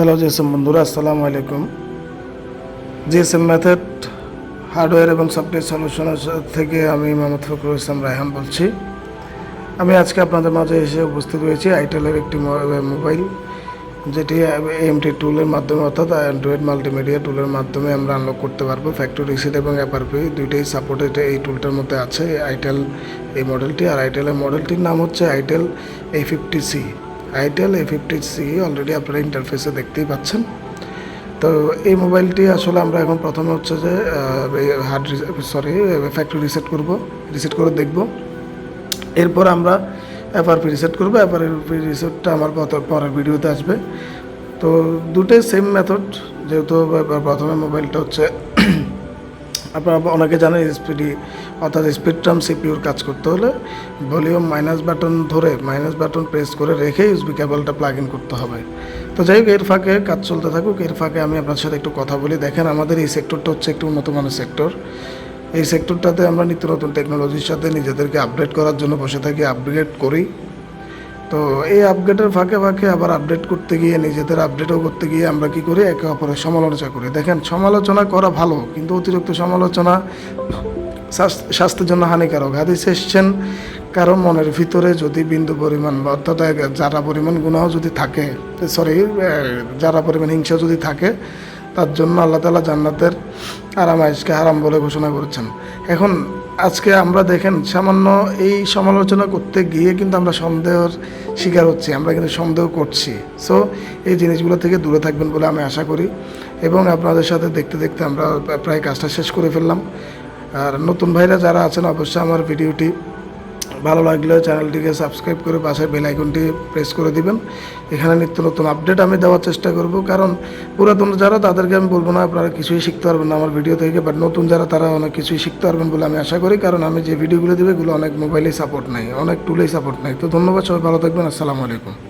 Hello GSM বন্ধুরা আসসালামু আলাইকুম জিএসএম মেথড হার্ডওয়্যার এবং সফটওয়্যার সলিউশনের থেকে আমি মোহাম্মদ ফখরুল ইসলাম রায়হান বলছি। আমি আজকে আপনাদের মাঝে এসে উপস্থিত হয়েছি আইটেলের একটি মোবাইল, যেটি এমটি টুলের মাধ্যমে, অর্থাৎ অ্যান্ড্রয়েড মাল্টিমিডিয়া টুলের মাধ্যমে আমরা আনলক করতে পারব। ফ্যাক্টরি রিসিট এবং অ্যাপারপি দুইটাই সাপোর্টেড এই টুলটার মধ্যে আছে। আইটেল এই মডেলটি আর আইটেলের মডেলটির নাম হচ্ছে itel A fifty C itel A fifty C already আপনারা ইন্টারফেসে দেখতেই পাচ্ছেন। তো এই মোবাইলটি আসলে আমরা এখন প্রথমে হচ্ছে যে হার্ড সরি ফ্যাক্টরি রিসেট করব রিসেট করে দেখব। এরপর আমরা এফআরপি রিসেট করব এফআরপি রিসেটটা আমার পরের ভিডিওতে আসবে। তো দুটোই সেম মেথড যেহেতু প্রথমে মোবাইলটা হচ্ছে আপনারা অনেকে জানেন স্পিডি অর্থাৎ স্পিড টার্ম সিপিউর কাজ করতে হলে ভলিউম মাইনাস বাটন ধরে মাইনাস বাটন প্রেস করে রেখে ইউসবি কেবলটা প্লাগ ইন করতে হবে। তো যাই হোক, এর ফাঁকে কাজ চলতে থাকুক, এর ফাঁকে আমি আপনার সাথে একটু কথা বলি। দেখেন, আমাদের এই সেক্টরটা হচ্ছে একটু উন্নত মানের সেক্টর এই সেক্টরটাতে আমরা নিত্য নতুন টেকনোলজির সাথে নিজেদেরকে আপডেট করার জন্য বসে থাকি আপগ্রেড করি। তো এই আপডেটের ফাঁকে ফাঁকে আবার আপডেট করতে গিয়ে, নিজেদের আপডেটও করতে গিয়ে আমরা কি করি? একে অপরের সমালোচনা করি। দেখেন, সমালোচনা করা ভালো, কিন্তু অতিরিক্ত সমালোচনা স্বাস্থ- স্বাস্থ্যের জন্য হানিকারক। হাদিস এসছেন, কারও মনের ভিতরে যদি বিন্দু পরিমাণ বা অর্থাৎ যারা পরিমাণ গুণাহ যদি থাকে সরি যারা পরিমাণ হিংসা যদি থাকে, তার জন্য আল্লাহ তালা জান্নাতের আরামাইশকে হারাম বলে ঘোষণা করেছেন। এখন আজকে আমরা দেখেন, সামান্য এই সমালোচনা করতে গিয়ে কিন্তু আমরা সন্দেহের শিকার হচ্ছি, আমরা কিন্তু সন্দেহ করছি। সো এই জিনিসগুলো থেকে দূরে থাকবেন বলে আমি আশা করি। এবং আপনাদের সাথে দেখতে দেখতে আমরা প্রায় কাজটা শেষ করে ফেললাম। আর নতুন ভাইরা যারা আছেন, অবশ্যই আমার ভিডিওটি ভালো লাগলে চ্যানেলটিকে সাবস্ক্রাইব করে পাশে বেল আইকনটি প্রেস করে দিবেন। এখানে নিত্য নতুন আপডেট আমি দেওয়ার চেষ্টা করব, কারণ পুরাতন যারা তাদেরকে আমি বলব না, আপনারা কিছুই শিখতে পারবেন না আমার ভিডিও থেকে বাট নতুন যারা তারা অনেক কিছুই শিখতে পারবেন বলে আমি আশা করি, কারণ আমি যে ভিডিওগুলো দেবে এগুলো অনেক মোবাইলেই সাপোর্ট নেই, অনেক টুলেই সাপোর্ট নেই। তো ধন্যবাদ, সবাই ভালো থাকবেন, আসসালামু আলাইকুম।